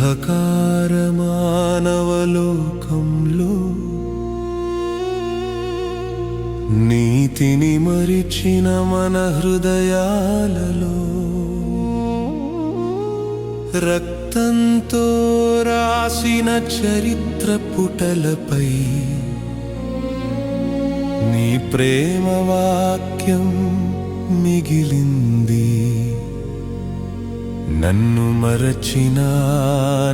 అంధకారమానవలోకంలో నీతిని మరిచిన మన హృదయాలలో రక్తంతో రాసిన చరిత్ర పుటలపై నీ ప్రేమ వాక్యం మిగిలింది. నన్ను మరచినా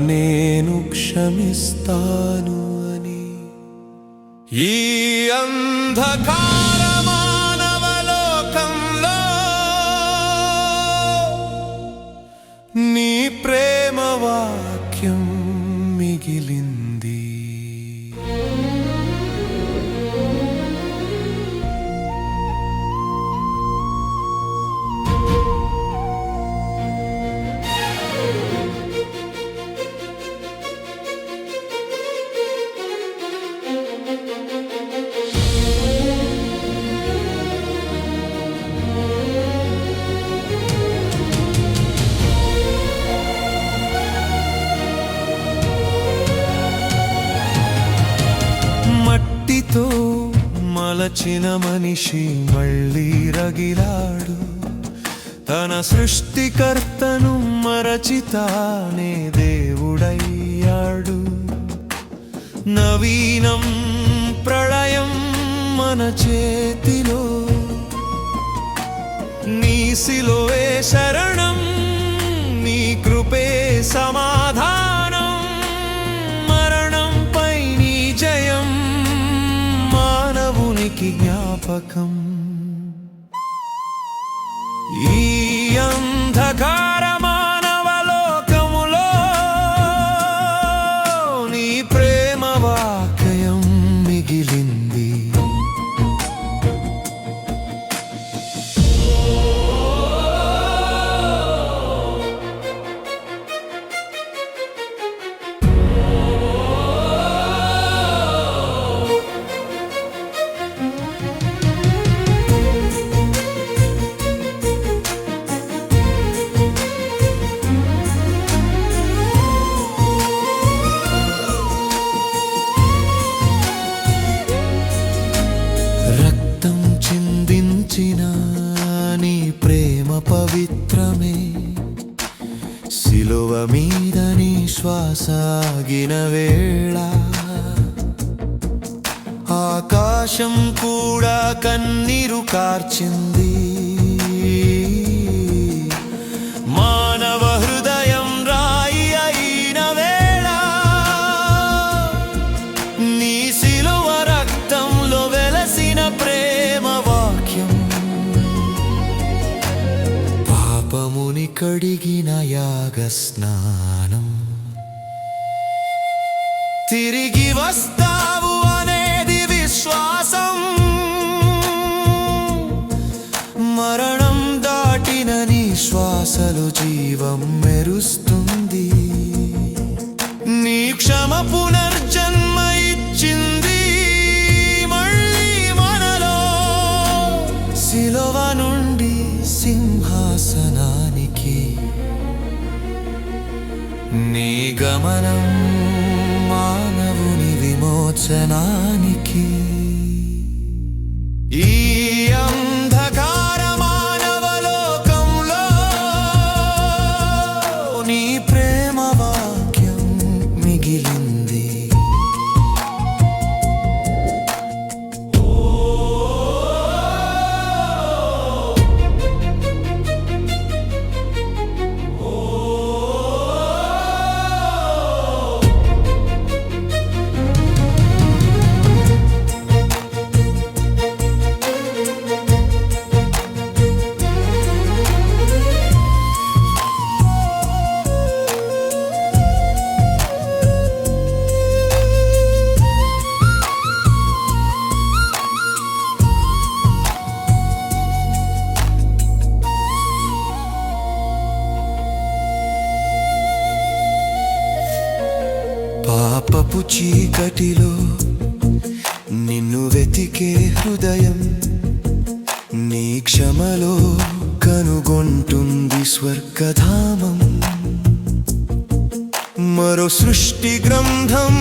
నేను క్షమిస్తాను అని. ఈ అంధకార మానవలోకంలో నీ ప్రేమ వాక్యం మలచిన మనిషి మళ్ళీ రగిలాడు. తన సృష్టికర్తను మరచితానే దేవుడయ్యాడు. నవీనం ప్రళయం మన చేతిలో. నీ శిలోవే శరణం నీ కృపే సమా జ్ఞాపకం. ఈ అంధకార శిలువ మీద నీ శ్వాసాగిన వేళ ఆకాశం కూడా కన్నీరు కార్చింది. కడిగిన యాగ స్నానం తిరిగి వస్తావు అనేది విశ్వాసం. మరణం దాటిన నీ శ్వాసలు జీవం మెరుస్తుంది. నీ క్షమ మనం మానవుని విమోచనానికి పాపపు చీకటిలో నిన్ను వెతికే హృదయం నీ క్షమలో కనుగొంటుంది స్వర్గధామం. మరో సృష్టి గ్రంథం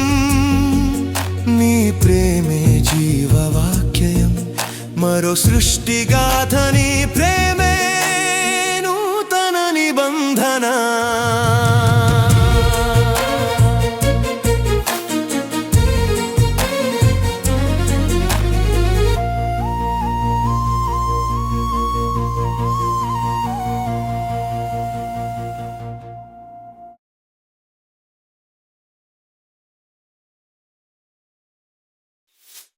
నీ ప్రేమే జీవవాక్యయం మరో సృష్టిగాథని